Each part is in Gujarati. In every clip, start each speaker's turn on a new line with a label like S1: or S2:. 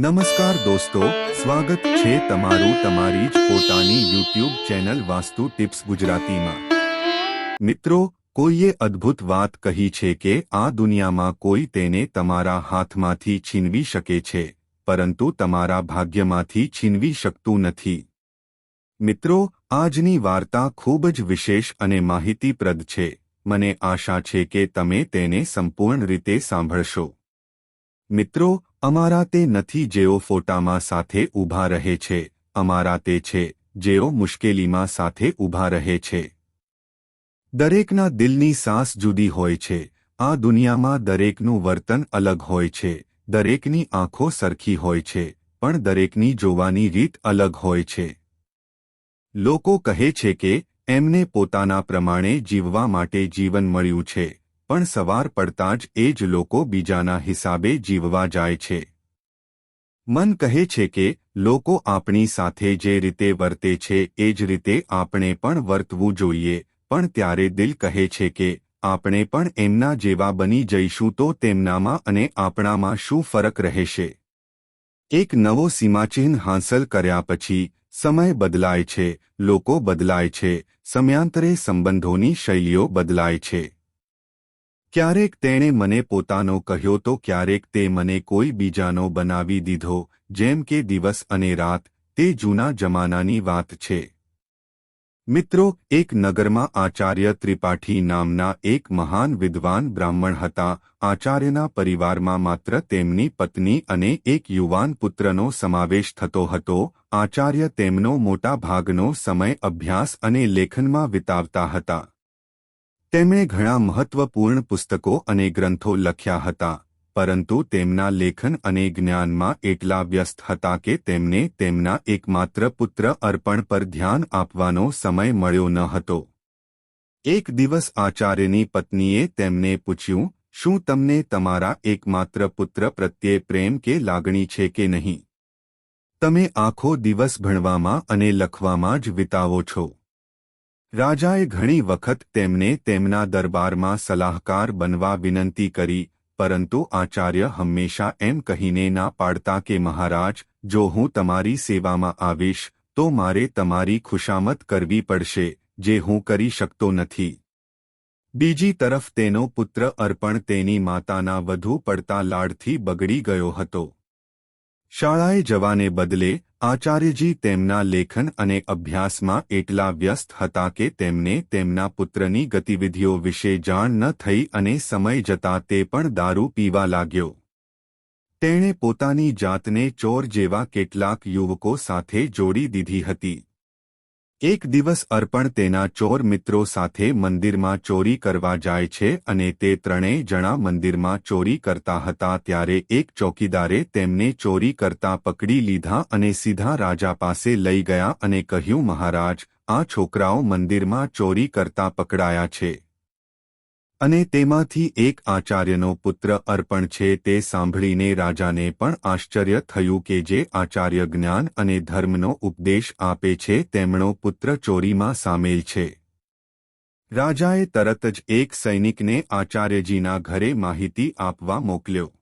S1: નમસ્કાર દોસ્તો, સ્વાગત છે તમારું તમારી જ પોતાની યુટ્યુબ ચેનલ વાસ્તુ ટિપ્સ ગુજરાતીમાં. મિત્રો, કોઈએ અદ્ભુત વાત કહી છે કે આ દુનિયામાં કોઈ તેને તમારા હાથમાંથી છીનવી શકે છે, પરંતુ તમારા ભાગ્યમાંથી છીનવી શકતું નથી. મિત્રો, આજની વાર્તા ખૂબ જ વિશેષ અને માહિતીપ્રદ છે. મને આશા છે કે તમે તેને સંપૂર્ણ રીતે સાંભળશો. મિત્રો, અમારા તે નથી જેઓ ફોટામાં સાથે ઊભા રહે છે, અમારા તે છે જેઓ મુશ્કેલીમાં સાથે ઊભા રહે છે. દરેકના દિલની સાસ જુદી હોય છે, આ દુનિયામાં દરેકનું વર્તન અલગ હોય છે, દરેકની આંખો સરખી હોય છે, પણ દરેકની જોવાની રીત અલગ હોય છે. લોકો કહે છે કે, એમને પોતાના પ્રમાણે જીવવા માટે જીવન મળ્યું છે. પણ સવાર પડતા જ એ જ લોકો બીજાના હિસાબે જીવવા જાય છે. મન કહે છે કે, લોકો આપણી સાથે જે રીતે વર્તે છે એ જ રીતે આપણે પણ વર્તવું જોઈએ, પણ ત્યારે દિલ કહે છે કે, આપણે પણ એમના જેવા બની જઈશું તો તેમનામાં અને આપણામાં શું ફરક રહેશે? એક નવો સીમાચિહ્ન હાંસલ કર્યા પછી, સમય બદલાય છે, લોકો બદલાય છે, સમયાંતરે સંબંધોની શૈલીઓ બદલાય છે. ક્યારેક તેણે મને પોતાનો કહ્યો તો ક્યારેક તે મને કોઈ બીજાનો બનાવી દીધો, જેમ કે દિવસ અને રાત, તે જૂના જમાનાની વાત છે. મિત્રો, એક નગરમાં આચાર્ય ત્રિપાઠી નામના એક મહાન વિદ્વાન બ્રાહ્મણ હતા, આચાર્યના પરિવારમાં માત્ર તેમની પત્ની અને એક યુવાન પુત્રનો સમાવેશ થતો હતો, આચાર્ય તેમનો મોટા ભાગનો સમય અભ્યાસ અને લેખનમાં વિતાવતા હતા. તેમણે ઘણા મહત્વપૂર્ણ પુસ્તકો અને ગ્રંથો લખ્યા હતા, પરંતુ તેમના લેખન અને જ્ઞાનમાં એટલા વ્યસ્ત હતા કે તેમને તેમના એકમાત્ર પુત્ર અર્પણ પર ધ્યાન આપવાનો સમય મળ્યો ન હતો. એક દિવસ આચાર્યની પત્નીએ તેમને પૂછ્યું, શું તમને તમારા એકમાત્ર પુત્ર પ્રત્યે પ્રેમ કે લાગણી છે કે નહીં? તમે આખો દિવસ ભણવામાં અને લખવામાં જ વિતાવો છો. રાજાએ ઘણી વખત તેમને તેમના દરબારમાં સલાહકાર બનવા વિનંતી કરી, પરંતુ આચાર્ય હંમેશા એમ કહીને ના પાડતા કે, મહારાજ, જો હું તમારી સેવામાં આવીશ, તો મારે તમારી ખુશામત કરવી પડશે, જે હું કરી શકતો નથી. બીજી તરફ તેનો પુત્ર અર્પણ તેની માતાના વધુ પડતા લાડથી બગડી ગયો હતો. શાળાએ જવાને બદલે આચાર્યજી તેમના લેખન અને અભ્યાસમાં એટલા વ્યસ્ત હતા કે તેમને તેમના પુત્રની ગતિવિધિઓ વિશે જાણ ન થઈ અને સમય જતા તે પણ દારૂ પીવા લાગ્યો. તેણે પોતાની જાતને ચોર જેવા કેટલાક યુવકો સાથે જોડી દીધી હતી. એક દિવસ અર્પણ તેના ચોર મિત્રો સાથે મંદિરમાં ચોરી કરવા જાય છે અને તે ત્રણેય જણા મંદિરમાં ચોરી કરતા હતા ત્યારે એક ચોકીદારે તેમને ચોરી કરતા પકડી લીધા અને સીધા રાજા પાસે લઈ ગયા અને કહ્યું, મહારાજ, આ છોકરાઓ મંદિરમાં ચોરી કરતા પકડાયા છે. અને તેમાંથી એક આચાર્યનો પુત્ર અર્પણ છે તે સાંભળીને રાજાને પણ આશ્ચર્ય થયું કે જે આચાર્ય જ્ઞાન અને ધર્મનો ઉપદેશ આપે છે તેમનો પુત્ર ચોરીમાં સામેલ છે. રાજાએ તરત જ એક સૈનિકને આચાર્યજીના ઘરે માહિતી આપવા મોકલ્યો.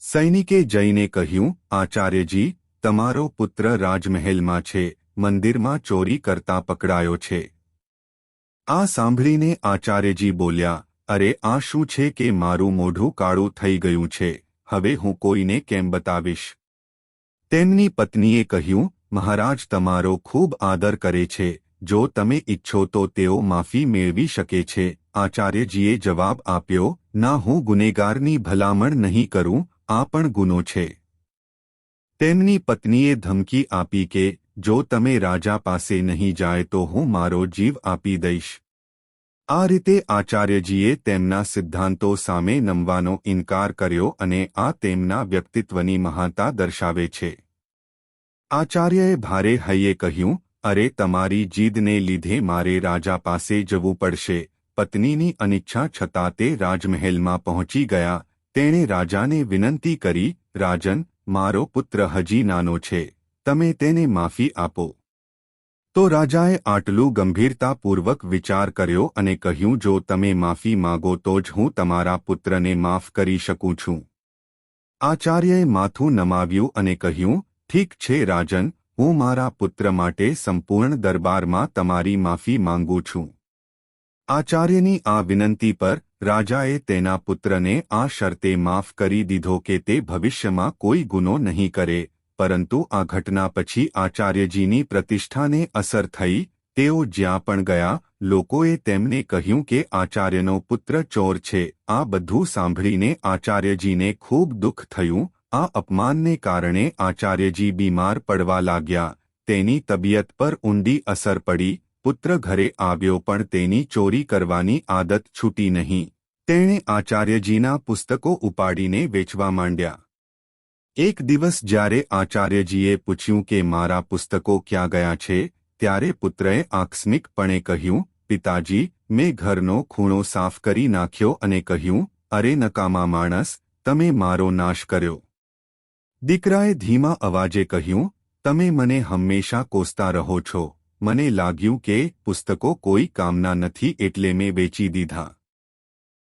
S1: સૈનિકે જઈને કહ્યું, આચાર્યજી, તમારો પુત્ર રાજમહેલમાં છે, મંદિરમાં ચોરી કરતા પકડાયો છે. આ સાંભળીને આચાર્યજી બોલ્યા, અરે, આ શું છે કે મારું મોઢું કાળું થઈ ગયું છે? હવે હું કોઈને કેમ બતાવીશ? તેમની પત્નીએ કહ્યું, મહારાજ, તમારો ખૂબ આદર કરે છે. જો તમે ઇચ્છો તો તેઓ માફી મેળવી શકે છે. આચાર્યજીએ જવાબ આપ્યો, ના, હું ગુનેગારની ભલામણ નહીં કરું, આ પણ ગુનો છે. તેમની પત્નીએ ધમકી આપી કે જો તમે રાજા પાસે નહીં જાય તો હું મારો જીવ આપી દઈશ. આ રીતે આચાર્યજીએ તેમના સિદ્ધાંતો સામે નમવાનો ઇનકાર કર્યો અને આ તેમના વ્યક્તિત્વની મહાનતા દર્શાવે છે. આચાર્યએ ભારે હૈયે કહ્યું, અરે, તમારી જીદને લીધે મારે રાજા પાસે જવું પડશે. પત્નીની અનિચ્છા છતાં તે રાજમહેલમાં પહોંચી ગયા. તેણે રાજાને વિનંતી કરી, રાજન, મારો પુત્ર હજી નાનો છે. તમે તેને માફી આપો. તો રાજાએ આટલું ગંભીરતાપૂર્વક વિચાર કર્યો અને કહ્યું, જો તમે માફી માગો તો જ હું તમારા પુત્રને માફ કરી શકું છું. આચાર્યએ માથું નમાવ્યું અને કહ્યું, ઠીક છે રાજન, હું મારા પુત્ર માટે સંપૂર્ણ દરબારમાં તમારી માફી માંગુ છું. આચાર્યની આ વિનંતી પર રાજાએ તેના પુત્રને આ શરતે માફ કરી દીધો કે તે ભવિષ્યમાં કોઈ ગુનો નહીં કરે. પરંતુ આ ઘટના પછી આચાર્યજીની પ્રતિષ્ઠાને અસર થઈ, તેઓ જ્યાં પણ ગયા, લોકોએ તેમને કહ્યું કે આચાર્યનો પુત્ર ચોર છે. આ બધું સાંભળીને આચાર્યજીને ખૂબ દુઃખ થયું. આ અપમાનને કારણે આચાર્યજી બીમાર પડવા લાગ્યા. તેની તબિયત પર ઊંડી અસર પડી. પુત્ર ઘરે આવ્યો પણ તેની ચોરી કરવાની આદત છૂટી નહીં. તેણે આચાર્યજીના પુસ્તકો ઉપાડીને વેચવા માંડ્યા. એક દિવસ જ્યારે આચાર્યજીએ પૂછ્યું કે મારા પુસ્તકો ક્યાં ગયા છે, ત્યારે પુત્રએ આકસ્મિકપણે કહ્યું, પિતાજી, મેં ઘરનો ખૂણો સાફ કરી નાખ્યો અને કહ્યું, અરે નકામા માણસ, તમે મારો નાશ કર્યો. દીકરાએ ધીમા અવાજે કહ્યું, તમે મને હંમેશા કોસતા રહો છો. મને લાગ્યું કે પુસ્તકો કોઈ કામના નથી એટલે મેં વેચી દીધા.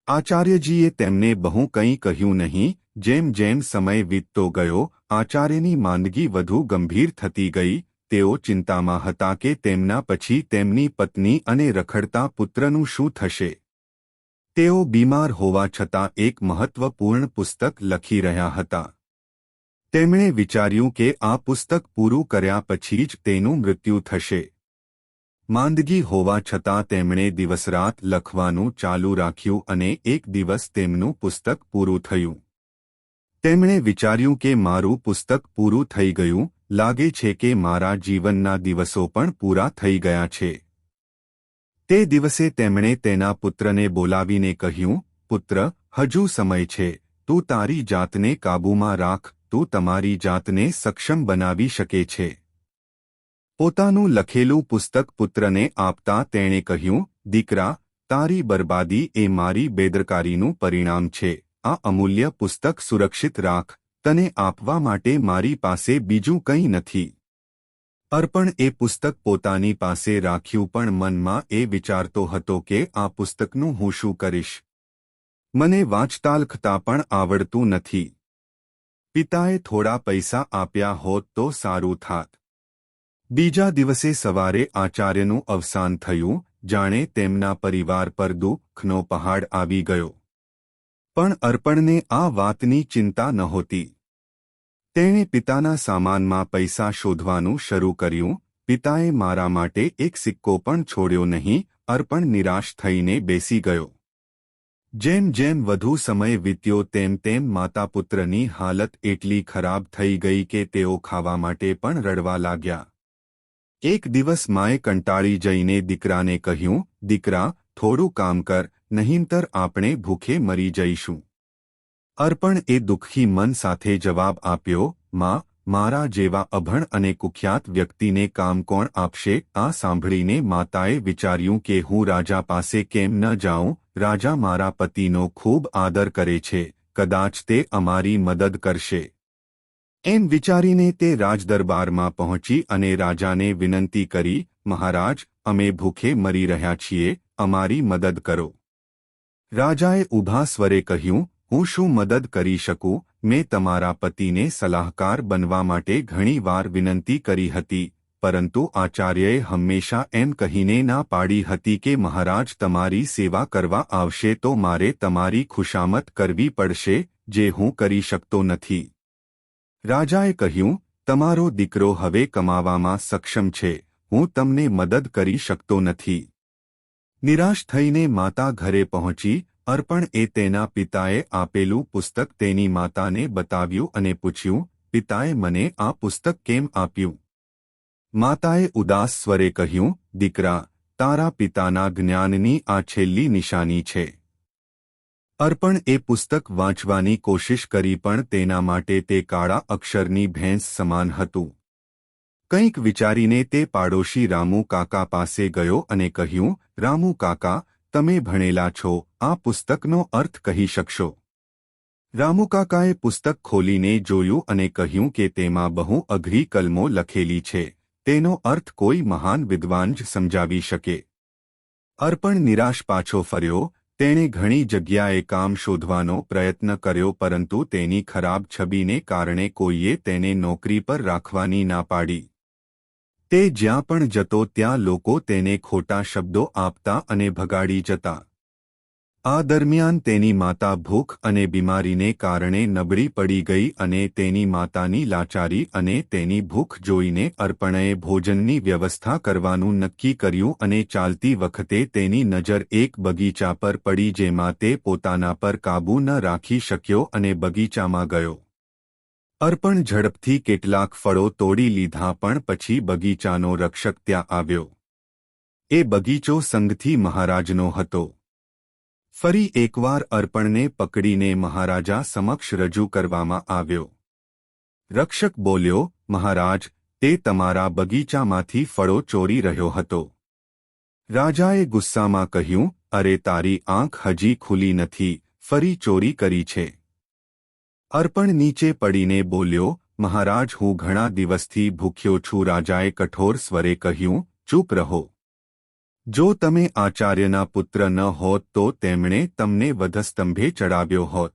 S1: આચાર્યજીએ તેમને બહુ કંઈ કહ્યું નહીં જેમ જેમ સમય વીતતો ગયો, આચાર્યની માંદગી વધુ ગંભીર થતી ગઈ, તેઓ ચિંતામાં હતા કે તેમના પછી તેમની પત્ની અને રખડતા પુત્રનું શું થશે. તેઓ બીમાર હોવા છતાં એક મહત્વપૂર્ણ પુસ્તક લખી રહ્યા હતા. તેમણે વિચાર્યું કે આ પુસ્તક પૂરું કર્યા પછી જ તેનું મૃત્યુ થશે. માંદગી હોવા છતાં તેમણે દિવસરાત લખવાનું ચાલુ રાખ્યું અને એક દિવસ તેમનું પુસ્તક પૂરું થયું. તેમણે વિચાર્યું કે મારું પુસ્તક પૂરું થઈ ગયું, લાગે છે કે મારા જીવનના દિવસો પણ પૂરા થઈ ગયા છે. તે દિવસે તેમણે તેના પુત્રને બોલાવીને કહ્યું, પુત્ર, હજુ સમય છે. તું તારી જાતને કાબૂમાં રાખ. તું તમારી જાતને સક્ષમ બનાવી શકે છે. પોતાનું લખેલું પુસ્તક પુત્રને આપતા તેણે કહ્યું, દીકરા, તારી બરબાદી એ મારી બેદરકારીનું પરિણામ છે. આ અમૂલ્ય પુસ્તક સુરક્ષિત રાખ, તને આપવા માટે મારી પાસે બીજું કંઈ નથી. અર્પણ એ પુસ્તક પોતાની પાસે રાખ્યું પણ મનમાં એ વિચારતો હતો કે આ પુસ્તકનું હું શું કરીશ. મને વાંચતા લખતા પણ આવડતું નથી. પિતાએ થોડા પૈસા આપ્યા હોત તો સારું થાત. બીજા દિવસે સવારે આચાર્યનું અવસાન થયું, જાણે તેમના પરિવાર પર દુઃખનો પહાડ આવી ગયો. પણ અર્પણને આ વાતની ચિંતા નહોતી. તેણે પિતાના સામાનમાં પૈસા શોધવાનું શરૂ કર્યું, પિતાએ મારા માટે એક સિક્કો પણ છોડ્યો નહીં, અર્પણ નિરાશ થઈને બેસી ગયો. જેમ જેમ વધુ સમય વીત્યો તેમ તેમ માતા પુત્રની હાલત એટલી ખરાબ થઈ ગઈ કે તેઓ ખાવા માટે પણ રડવા લાગ્યા. એક દિવસ માએ કંટાળી જઈને દીકરાને કહ્યું, દીકરા, થોડું કામ કર નહીંતર આપણે ભૂખે મરી જઈશું. અર્પણ એ દુઃખી મન સાથે જવાબ આપ્યો, માં, મારા જેવા અભણ અને કુખ્યાત વ્યક્તિને કામ કોણ આપશે આ સાંભળીને માતાએ વિચાર્યું કે હું રાજા પાસે કેમ ન જાઉં? રાજા મારા પતિનો ખૂબ આદર કરે છે. કદાચ તે અમારી મદદ કરશે. એમ વિચારીને તે રાજદરબારમાં પહોંચી અને રાજાને વિનંતી કરી, મહારાજ, અમે ભૂખે મરી રહ્યા છીએ. અમારી મદદ કરો. રાજાએ ઊભા સ્વરે કહ્યું, હું શું મદદ કરી શકું? મેં તમારા પતિને સલાહકાર બનવા માટે ઘણીવાર વિનંતી કરી હતી, પરંતુ આચાર્યએ હંમેશા એમ કહીને ના પાડી હતી કે મહારાજ તમારી સેવા કરવા આવશે તો મારે તમારી ખુશામત કરવી પડશે, જે હું કરી શકતો નથી. રાજાએ કહ્યું, તમારો દીકરો હવે કમાવામાં સક્ષમ છે, હું તમને મદદ કરી શકતો નથી. નિરાશ થઈને માતા ઘરે પહોંચી, અર્પણ એ તેના પિતાએ આપેલું પુસ્તક તેની માતાને બતાવ્યું અને પૂછ્યું, પિતાએ મને આ પુસ્તક કેમ આપ્યું? માતાએ ઉદાસ સ્વરે કહ્યું, દીકરા, તારા પિતાના જ્ઞાનની આ છેલ્લી નિશાની છે. અર્પણ એ પુસ્તક વાંચવાની કોશિશ કરી પણ તેના માટે તે કાળા અક્ષરની ભેંસ સમાન હતું. કંઈક વિચારીને તે પાડોશી રામુ કાકા પાસે ગયો અને કહ્યું, રામુ કાકા, તમે ભણેલા છો, આ પુસ્તકનો અર્થ કહી શકશો રામુ કાકાએ પુસ્તક ખોલીને જોયું અને કહ્યું કે તેમાં બહુ અઘરી કલમો લખેલી છે, તેનો અર્થ કોઈ મહાન વિદ્વાન જ સમજાવી શકે. અર્પણ નિરાશ પાછો ફર્યો, તેણે ઘણી જગ્યાએ કામ શોધવાનો પ્રયત્ન કર્યો પરંતુ તેની ખરાબ છબીને કારણે કોઈએ તેને નોકરી પર રાખવાની ના પાડી. તે જ્યાં પણ જતો ત્યાં લોકો તેને ખોટા શબ્દો આપતા અને ભગાડી જતા. આ દરમિયાન તેની માતા ભૂખ અને બીમારીને કારણે નબળી પડી ગઈ અને તેની માતાની લાચારી અને તેની ભૂખ જોઈને અર્પણએ ભોજનની વ્યવસ્થા કરવાનું નક્કી કર્યું અને ચાલતી વખતે તેની નજર એક બગીચા પર પડી જેમાં તે પોતાના પર કાબૂ ન રાખી શક્યો અને બગીચામાં ગયો. અર્પણ ઝડપથી કેટલાક ફળો તોડી લીધા પણ પછી બગીચાનો રક્ષક ત્યાં આવ્યો. એ બગીચો સંઘથી મહારાજનો હતો. ફરી એકવાર અર્પણને પકડીને મહારાજા સમક્ષ રજૂ કરવામાં આવ્યો. રક્ષક બોલ્યો, મહારાજ, તે તમારા બગીચામાંથી ફળો ચોરી રહ્યો હતો. રાજાએ ગુસ્સામાં કહ્યું, અરે તારી આંખ હજી ખુલી નથી, ફરી ચોરી કરી છે. અર્પણ નીચે પડીને બોલ્યો, મહારાજ, હું ઘણા દિવસથી ભૂખ્યો છું. રાજાએ કઠોર સ્વરે કહ્યું, ચૂપ રહો. જો તમે આચાર્યના પુત્ર ન હોત, તો તેમણે તમને વધસ્તંભે ચડાવ્યો હોત.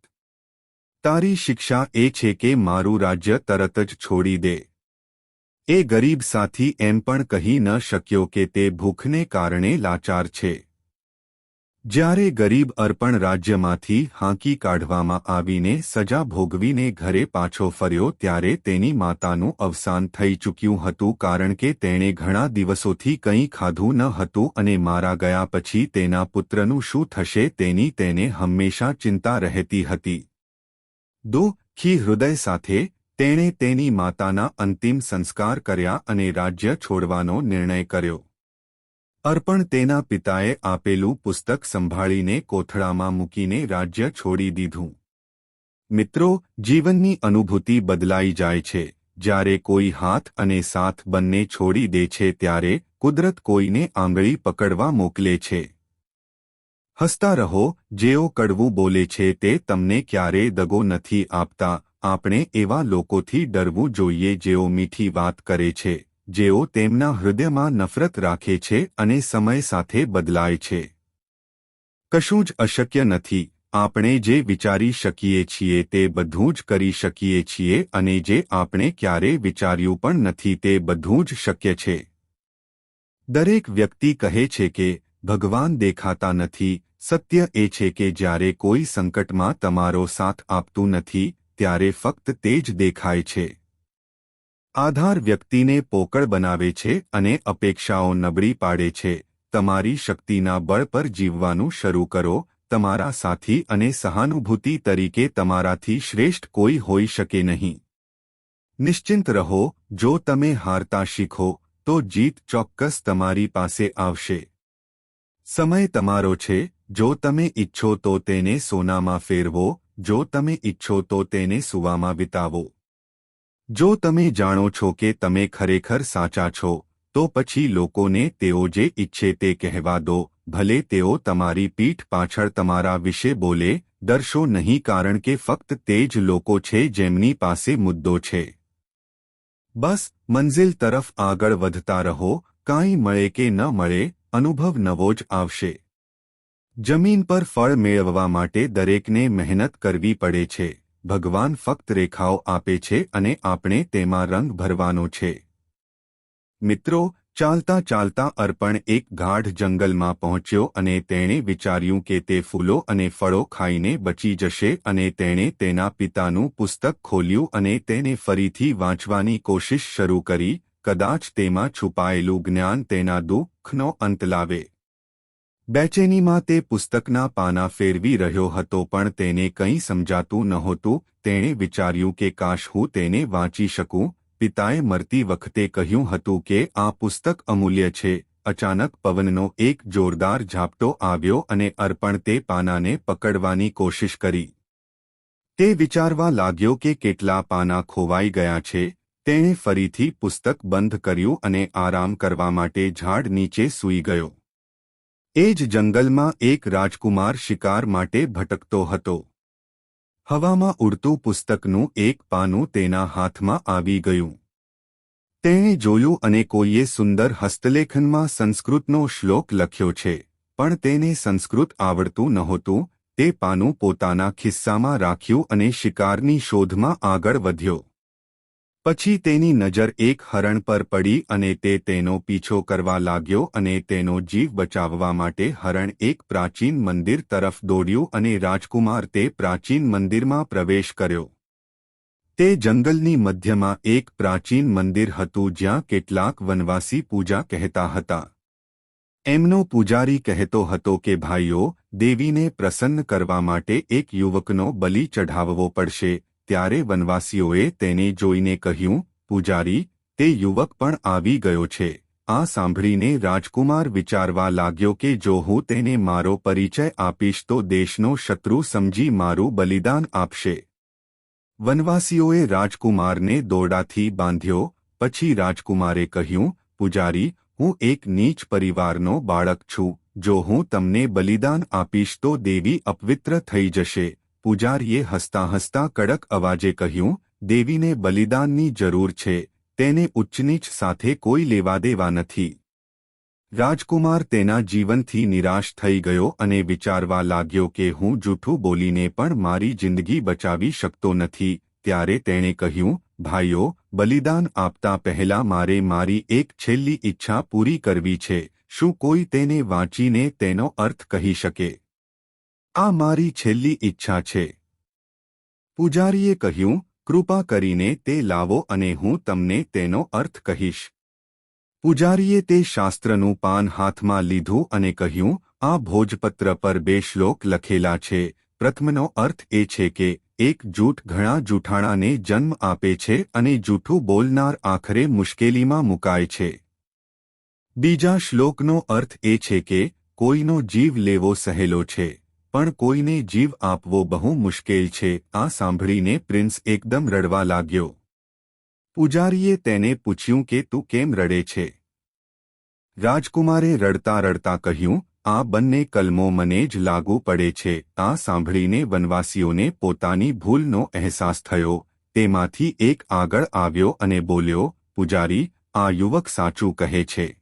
S1: તારી શિક્ષા એ છે કે મારું રાજ્ય તરત જ છોડી દે. એ ગરીબ સાથી એમ પણ કહી ન શક્યો કે તે ભૂખને કારણે લાચાર છે. જ્યારે ગરીબ અર્પણ રાજ્યમાંથી હાંકી કાઢવામાં આવીને સજા ભોગવીને ઘરે પાછો ફર્યો ત્યારે તેની માતાનું અવસાન થઈ ચૂક્યું હતું કારણ કે તેણે ઘણા દિવસોથી કંઈ ખાધું ન હતું અને મારા ગયા પછી તેના પુત્રનું શું થશે તેની તેને હંમેશા ચિંતા રહેતી હતી. દુઃખી હૃદય સાથે તેણે તેની માતાના અંતિમ સંસ્કાર કર્યા અને રાજ્ય છોડવાનો નિર્ણય કર્યો. અર્પણ તેના પિતાએ આપેલું પુસ્તક સંભાળીને કોથળામાં મૂકીને રાજ્ય છોડી દીધું. મિત્રો, જીવનની અનુભૂતિ બદલાઈ જાય છે. જ્યારે કોઈ હાથ અને સાથ બંને છોડી દે છે ત્યારે કુદરત કોઈને આંગળી પકડવા મોકલે છે. હસતા રહો, જેઓ કડવું બોલે છે તે તમને ક્યારે દગો નથી આપતા. આપણે એવા લોકોથી ડરવું જોઈએ જેઓ મીઠી વાત કરે છે. જેઓ તેમના હૃદયમાં નફરત રાખે છે અને સમય સાથે બદલાય છે. કશું જ અશક્ય નથી, આપણે જે વિચારી શકીએ છીએ તે બધું જ કરી શકીએ છીએ અને જે આપણે ક્યારે વિચાર્યું પણ નથી તે બધું જ શક્ય છે. દરેક વ્યક્તિ કહે છે કે, ભગવાન દેખાતા નથી, સત્ય એ છે કે જ્યારે કોઈ સંકટમાં તમારો સાથ આપતું નથી, ત્યારે ફક્ત તે જ દેખાય છે. આધાર વ્યક્તિને પોકળ બનાવે છે અને અપેક્ષાઓ નબળી પાડે છે. તમારી શક્તિના બળ પર જીવવાનું શરૂ કરો. તમારા સાથી અને સહાનુભૂતિ તરીકે તમારાથી શ્રેષ્ઠ કોઈ હોઈ શકે નહીં. નિશ્ચિંત રહો. જો તમે હારતા શીખો, તો જીત ચોક્કસ તમારી પાસે આવશે. સમય તમારો છે. જો તમે ઇચ્છો તો તેને સોનામાં ફેરવો. જો તમે ઇચ્છો તો તેને સુવામાં વિતાવો. જો તમે જાણો છો કે તમે ખરેખર સાચા છો, તો પછી લોકોને તેઓ જે ઈચ્છે તે કહેવા દો, ભલે તેઓ તમારી પીઠ પાછળ તમારા વિશે બોલે, ડરશો નહીં કારણ કે ફક્ત તે જ લોકો છે જેમની પાસે મુદ્દો છે. બસ, મંઝિલ તરફ આગળ વધતા રહો, કાંઈ મળે કે ન મળે, અનુભવ નવો જ આવશે. જમીન પર ફળ મેળવવા માટે દરેકને મહેનત કરવી પડે છે. ભગવાન ફક્ત રેખાઓ આપે છે અને આપણે તેમાં રંગ ભરવાનો છે. મિત્રો, ચાલતા ચાલતા અર્પણ એક ગાઢ જંગલમાં પહોંચ્યો અને તેણે વિચાર્યું કે તે ફૂલો અને ફળો ખાઈને બચી જશે અને તેણે તેના પિતાનું પુસ્તક ખોલ્યું અને તેને ફરીથી વાંચવાની કોશિશ શરૂ કરી, કદાચ તેમાં છુપાયેલું જ્ઞાન તેના દુઃખનો અંત લાવે. બેચેનીમાં તે પુસ્તકના પાના ફેરવી રહ્યો હતો પણ તેને કંઈ સમજાતું નહોતું. તેણે વિચાર્યું કે કાશ હું તેને વાંચી શકું. પિતાએ મરતી વખતે કહ્યું હતું કે, આ પુસ્તક અમૂલ્ય છે. અચાનક પવનનો એક જોરદાર ઝાપટો આવ્યો અને અર્પણ તે પાનાને પકડવાની કોશિશ કરી. તે વિચારવા લાગ્યો કે કેટલા પાના ખોવાઈ ગયા છે. તેણે ફરીથી પુસ્તક બંધ કર્યું અને આરામ કરવા માટે ઝાડ નીચે સૂઈ ગયો. એ જ જંગલમાં એક રાજકુમાર શિકાર માટે ભટકતો હતો. હવામાં ઉડતું પુસ્તકનું એક પાનું તેના હાથમાં આવી ગયું. તેણે જોયું અને કોઈએ સુંદર હસ્તલેખનમાં સંસ્કૃતનો શ્લોક લખ્યો છે, પણ તેને સંસ્કૃત આવડતું નહોતું, તે પાનું પોતાના ખિસ્સામાં રાખ્યું અને શિકારની શોધમાં આગળ વધ્યો. પછી તેની નજર એક હરણ પર પડી અને તે તેનો પીછો કરવા લાગ્યો અને તેનો જીવ બચાવવા માટે હરણ એક પ્રાચીન મંદિર તરફ દોડ્યું અને રાજકુમાર તે પ્રાચીન મંદિરમાં પ્રવેશ કર્યો. તે જંગલની મધ્યમાં એક પ્રાચીન મંદિર હતું જ્યાં કેટલાક વનવાસી પૂજા કહેતા હતા. એમનો પૂજારી કહેતો હતો કે, ભાઈઓ, દેવીને પ્રસન્ન કરવા માટે એક યુવકનો બલિ ચઢાવવો પડશે ત્યારે વનવાસીઓએ તેને જોઈને કહ્યું, પૂજારી, તે યુવક પણ આવી ગયો છે. આ સાંભળીને રાજકુમાર વિચારવા લાગ્યો કે જો હું તેને મારો પરિચય આપીશ તો દેશનો શત્રુ સમજી મારું બલિદાન આપશે. વનવાસીઓએ રાજકુમારને દોરડાથી બાંધ્યો, પછી રાજકુમારે કહ્યું, પૂજારી, હું એક નીચ પરિવારનો બાળક છું. જો હું તમને બલિદાન આપીશ તો દેવી અપવિત્ર થઈ જશે. પૂજારીએ હસતા હસતા કડક અવાજે કહ્યું, દેવીને બલિદાનની જરૂર છે, તેને ઉચ્ચનીચ સાથે કોઈ લેવા દેવા નથી. રાજકુમાર તેના જીવનથી નિરાશ થઈ ગયો અને વિચારવા લાગ્યો કે હું જૂઠું બોલીને પણ મારી જિંદગી બચાવી શકતો નથી, ત્યારે તેણે કહ્યું, ભાઈઓ, બલિદાન આપતા પહેલા મારે મારી એક છેલ્લી ઈચ્છા પૂરી કરવી છે, શું કોઈ તેને વાંચીને તેનો અર્થ કહી શકે? આ મારી છેલ્લી ઈચ્છા છે. પૂજારીએ કહ્યું, કૃપા કરીને તે લાવો અને હું તમને તેનો અર્થ કહીશ. પૂજારીએ તે શાસ્ત્રનું પાન હાથમાં લીધું અને કહ્યું, આ ભોજપત્ર પર બે શ્લોક લખેલા છે. પ્રથમનો અર્થ એ છે કે, એક જૂઠ ઘણા જૂઠાણાને જન્મ આપે છે અને જૂઠું બોલનાર આખરે મુશ્કેલીમાં મુકાય છે. બીજા શ્લોકનો અર્થ એ છે કે, કોઈનો જીવ લેવો સહેલો છે. પણ કોઈને જીવ આપવો બહુ મુશ્કેલ છે, આ સાંભળીને પ્રિન્સ એકદમ રડવા લાગ્યો. પૂજારીએ તેને પૂછ્યું કે તું કેમ રડે છે? રાજકુમારે રડતા રડતા કહ્યું, આ બંને કલમો મને જ લાગુ પડે છે, આ સાંભળીને વનવાસીઓને પોતાની ભૂલનો અહેસાસ થયો, તેમાંથી એક આગળ આવ્યો અને બોલ્યો, પૂજારી, આ યુવક સાચું કહે છે.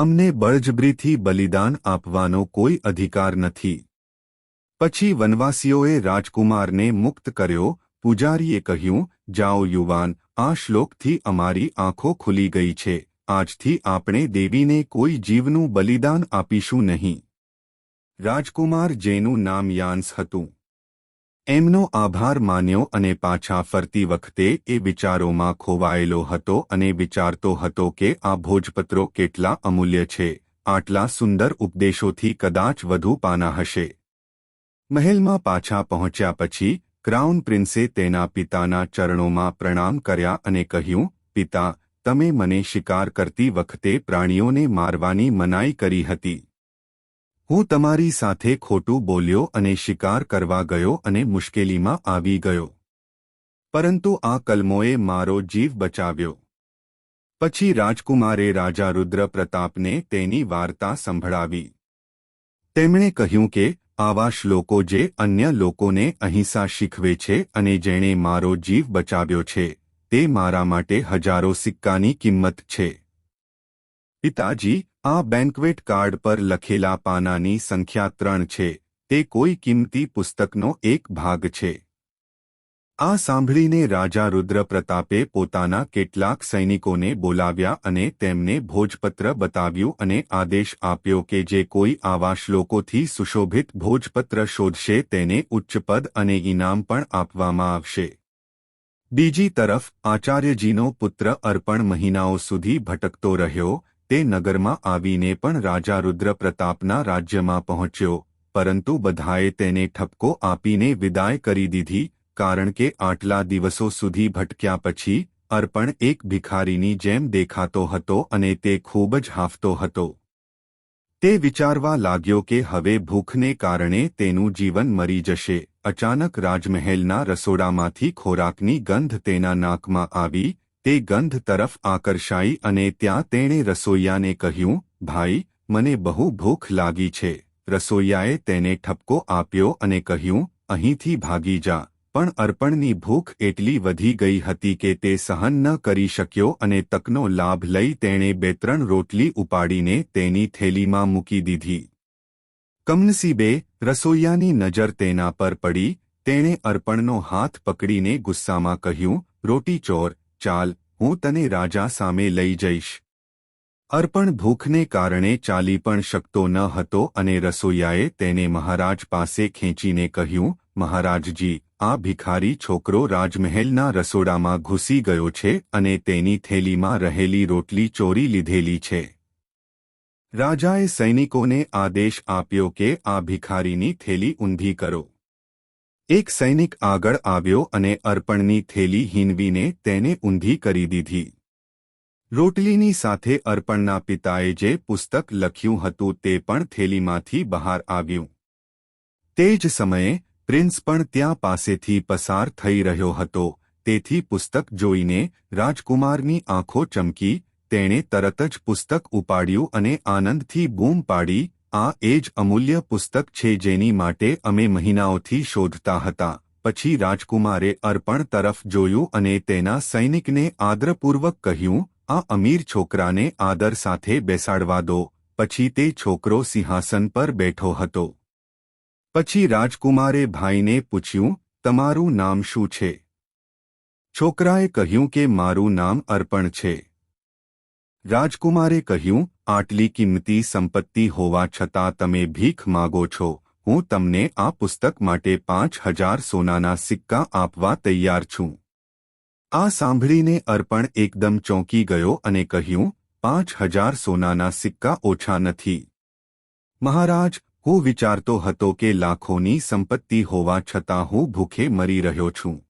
S1: અમને બળજબરીથી બલિદાન આપવાનો કોઈ અધિકાર નથી. પછી વનવાસીઓએ રાજકુમારને મુક્ત કર્યો, પૂજારીએ કહ્યું, જાઓ યુવાન, આ શ્લોકથી અમારી આંખો ખુલી ગઈ છે, આજથી આપણે દેવીને કોઈ જીવનું બલિદાન આપીશું નહીં. રાજકુમાર જેનું નામ યાન્સ હતું. એમનો આભાર માન્યો અને પાછા ફરતી વખતે એ વિચારોમાં ખોવાયેલો હતો અને વિચારતો હતો કે આ ભોજપત્રો કેટલા અમૂલ્ય છે, આટલા સુંદર ઉપદેશોથી કદાચ વધુ પાના હશે. મહેલમાં પાછા પહોંચ્યા પછી, ક્રાઉન પ્રિન્સે તેના પિતાના ચરણોમાં પ્રણામ કર્યા અને કહ્યું, પિતા, તમે મને શિકાર કરતી વખતે પ્રાણીઓને મારવાની મનાઈ કરી હતી. હું તમારી સાથે ખોટું બોલ્યો અને શિકાર કરવા ગયો અને મુશ્કેલીમાં આવી ગયો. પરંતુ આ કલમોએ મારો જીવ બચાવ્યો. પછી રાજકુમારે રાજા રુદ્ર પ્રતાપને તેની વાર્તા સંભળાવી. તેમણે કહ્યું કે, આવા શ્લોકો જે અન્ય લોકોને અહિંસા શીખવે છે અને જેણે મારો જીવ બચાવ્યો છે, તે મારા માટે હજારો સિક્કાની કિંમત છે. પિતાજી આ બેન્કવેટ કાર્ડ પર લખેલા પાનાની સંખ્યા ત્રણ છે. તે કોઈ કિંમતી પુસ્તકનો એક ભાગ છે. આ સાંભળીને રાજા રુદ્ર પ્રતાપે પોતાના કેટલાક સૈનિકોને બોલાવ્યા અને તેમને ભોજપત્ર બતાવ્યું અને આદેશ આપ્યો કે જે કોઈ આવા શ્લોકોથી સુશોભિત ભોજપત્ર શોધશે તેને ઉચ્ચપદ અને ઇનામ પણ આપવામાં આવશે. બીજી તરફ આચાર્યજીનો પુત્ર અર્પણ મહિનાઓ સુધી ભટકતો રહ્યો તે નગરમાં આવીને પણ રાજા રુદ્ર પ્રતાપના રાજ્યમાં પહોંચ્યો, પરંતુ બધાએ તેને ઠપકો આપીને વિદાય કરી દીધી, કારણ કે આટલા દિવસો સુધી ભટક્યા પછી અર્પણ એક ભિખારીની જેમ દેખાતો હતો અને તે ખૂબ જ હાફતો હતો. તે વિચારવા લાગ્યો કે હવે ભૂખને કારણે તેનું જીવન મરી જશે. અચાનક રાજમહેલના રસોડામાંથી ખોરાકની ગંધ તેના નાકમાં આવી તે ગંધ તરફ આકર્ષાઈ અને ત્યાં તેણે રસોઈયાને કહ્યું, ભાઈ, મને બહુ ભૂખ લાગી છે. રસોઈયાએ તેને ઠપકો આપ્યો અને કહ્યું, અહીંથી ભાગી જા. પણ અર્પણની ભૂખ એટલી વધી ગઈ હતી કે તે સહન ન કરી શક્યો અને તકનો લાભ લઈ તેણે બે ત્રણ રોટલી ઉપાડીને તેની થેલીમાં મૂકી દીધી. કમનસીબે રસોઈયાની નજર તેના પર પડી, તેણે અર્પણનો હાથ પકડીને ગુસ્સામાં કહ્યું, રોટી ચોર ચાલ, હું તને રાજા સામે લઈ જઈશ. અર્પણ ભૂખને કારણે ચાલી પણ શકતો ન હતો અને રસોઈયાએ તેને મહારાજ પાસે ખેંચીને કહ્યું, મહારાજજી, આ ભિખારી છોકરો રાજમહેલના રસોડામાં ઘૂસી ગયો છે અને તેની થેલીમાં રહેલી રોટલી ચોરી લીધેલી છે. રાજાએ સૈનિકોને આદેશ આપ્યો કે આ ભિખારીની થેલી ઊંધી કરો. એક સૈનિક આગળ આવ્યો અને અર્પણની થેલી હીનવીને તેને ઊંધી કરી દીધી. રોટલીની સાથે અર્પણના પિતાએ જે પુસ્તક લખ્યું હતું તે પણ થેલીમાંથી બહાર આવ્યું. તે જ સમયે, પ્રિન્સ પણ ત્યાં પાસેથી પસાર થઈ રહ્યો હતો, તેથી પુસ્તક જોઈને રાજકુમારની આંખો ચમકી, તેણે તરત જ પુસ્તક ઉપાડ્યું અને આનંદથી બૂમ પાડી આ એ જ અમૂલ્ય પુસ્તક છે જેની માટે અમે મહિનાઓથી શોધતા હતા. પછી રાજકુમારે અર્પણ તરફ જોયું અને તેના સૈનિકને આદરપૂર્વક કહ્યું, આ અમીર છોકરાને આદર સાથે બેસાડવા દો. પછી તે છોકરો સિંહાસન પર બેઠો હતો. પછી રાજકુમારે ભાઈને પૂછ્યું, તમારું નામ શું છે? છોકરાએ કહ્યું કે, મારું નામ અર્પણ છે. રાજકુમારે કહ્યું, આટલી કિંમતી સંપત્તિ હોવા છતાં તમે ભીખ માગો છો. હું તમને આ પુસ્તક માટે પાંચ હજાર સોનાના સિક્કા આપવા તૈયાર છું. આ સાંભળીને અર્પણ એકદમ ચોંકી ગયો અને કહ્યું, પાંચ હજાર સોનાના સિક્કા ઓછા નથી. મહારાજ, હું વિચારતો હતો કે લાખોની સંપત્તિ હોવા છતાં હું ભૂખે મરી રહ્યો છું.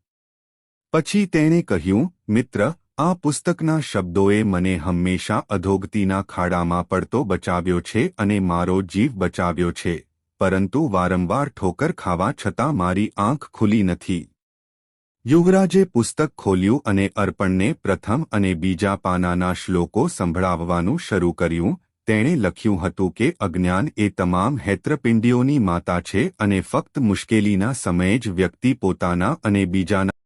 S1: પછી તેણે કહ્યું, મિત્ર આ પુસ્તકના શબ્દોએ મને હંમેશા અધોગતિના ખાડામાં પડતો બચાવ્યો છે અને મારો જીવ બચાવ્યો છે. પરંતુ વારંવાર ઠોકર ખાવા છતાં મારી આંખ ખુલી નથી. યુવરાજે પુસ્તક ખોલ્યું અને અર્પણને પ્રથમ અને બીજા પાનાના શ્લોકો સંભળાવવાનું શરૂ કર્યું. તેણે લખ્યું હતું કે અજ્ઞાન એ તમામ હેત્રપિંડીઓની માતા છે અને ફક્ત મુશ્કેલીના સમયે જ વ્યક્તિ પોતાના અને બીજાના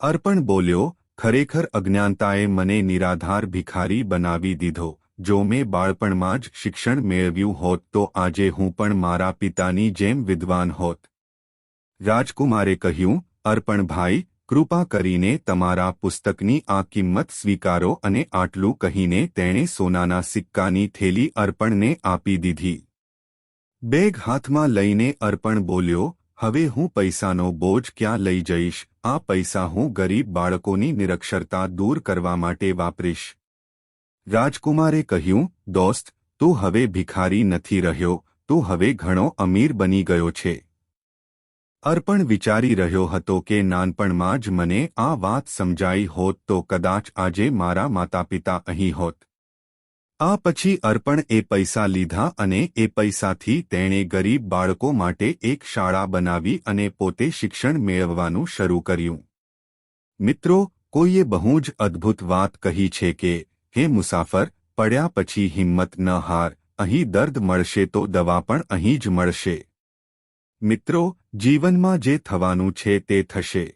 S1: અર્પણ બોલ્યો, ખરેખર અજ્ઞાનતાએ મને નિરાધાર ભિખારી બનાવી દીધો. જો મેં બાળપણમાં જ શિક્ષણ મેળવ્યું હોત, તો આજે હું પણ મારા પિતાની જેમ વિદ્વાન હોત. રાજકુમારે કહ્યું, અર્પણભાઈ, કૃપા કરીને તમારા પુસ્તકની આ કિંમત સ્વીકારો અને આટલું કહીને તેણે સોનાના સિક્કાની થેલી અર્પણને આપી દીધી. બેગ હાથમાં લઈને અર્પણ બોલ્યો હવે હું પૈસાનો બોજ ક્યાં લઈ જઈશ? આ પૈસા હું ગરીબ બાળકોની નિરક્ષરતા દૂર કરવા માટે વાપરીશ. રાજકુમારે કહ્યું, દોસ્ત, તું હવે ભિખારી નથી રહ્યો, તું હવે ઘણો અમીર બની ગયો છે. અર્પણ વિચારી રહ્યો હતો કે નાનપણમાં જ મને આ વાત સમજાઈ હોત તો કદાચ આજે મારા માતાપિતા અહીં હોત. આ પછી અર્પણ એ પૈસા લીધા અને એ પૈસાથી તેણે ગરીબ બાળકો માટે એક શાળા બનાવી અને પોતે શિક્ષણ મેળવવાનું શરૂ કર્યું. મિત્રો, કોઈએ બહુ જ અદ્ભુત વાત કહી છે કે, હે મુસાફર, પડ્યા પછી હિંમત ન હાર, અહીં દર્દ મળશે તો દવા પણ અહીં જ મળશે. મિત્રો, જીવનમાં જે થવાનું છે તે થશે.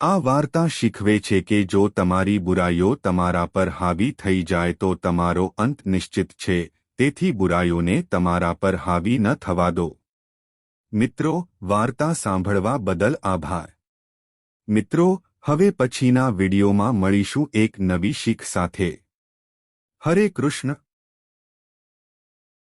S1: આ વાર્તા શીખવે છે કે જો તમારી બુરાઈઓ તમારા પર હાવી થઈ જાય તો તમારો અંત નિશ્ચિત છે, તેથી બુરાઈઓને તમારા પર હાવી ન થવા દો. મિત્રો, વાર્તા સાંભળવા બદલ આભાર. મિત્રો, હવે પછીના વિડીયોમાં મળીશું એક નવી શીખ સાથે. હરે કૃષ્ણ.